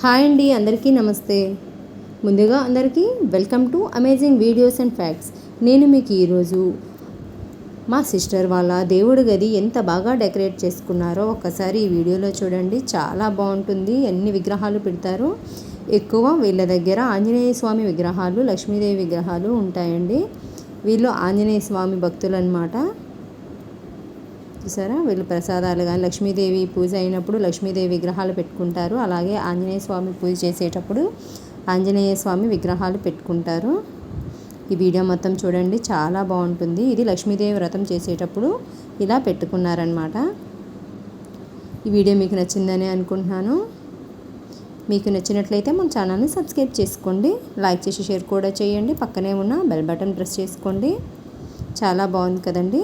Hi అండి అందరికీ నమస్తే. ముందుగా అందరికీ welcome to amazing videos and facts. నేను మీకు ఈరోజు మా సిస్టర్ వాళ్ళ దేవుడి గది ఎంత బాగా డెకరేట్ చేసుకున్నారో ఒక్కసారి ఈ వీడియోలో చూడండి. చాలా బాగుంటుంది ఎన్ని విగ్రహాలు పెడతారు. ఎక్కువ వీళ్ళ దగ్గర ఆంజనేయ స్వామి విగ్రహాలు లక్ష్మీదేవి విగ్రహాలు ఉంటాయండి. వీళ్ళు ఆంజనేయ స్వామి భక్తులు అనమాట చూసారా? వీళ్ళు ప్రసాదాలు కానీ లక్ష్మీదేవి పూజ అయినప్పుడు లక్ష్మీదేవి విగ్రహాలు పెట్టుకుంటారు. అలాగే ఆంజనేయ స్వామి పూజ చేసేటప్పుడు ఆంజనేయ స్వామి విగ్రహాలు పెట్టుకుంటారు. ఈ వీడియో మొత్తం చూడండి. చాలా బాగుంటుంది. ఇది లక్ష్మీదేవి వ్రతం చేసేటప్పుడు ఇలా పెట్టుకున్నారనమాట ఈ వీడియో మీకు నచ్చిందని అనుకుంటున్నాను. మీకు నచ్చినట్లయితే మన ఛానల్ని సబ్స్క్రైబ్ చేసుకోండి. లైక్ చేసి షేర్ కూడా చేయండి. పక్కనే ఉన్న బెల్ బటన్ ప్రెస్ చేసుకోండి. చాలా బాగుంది కదండీ.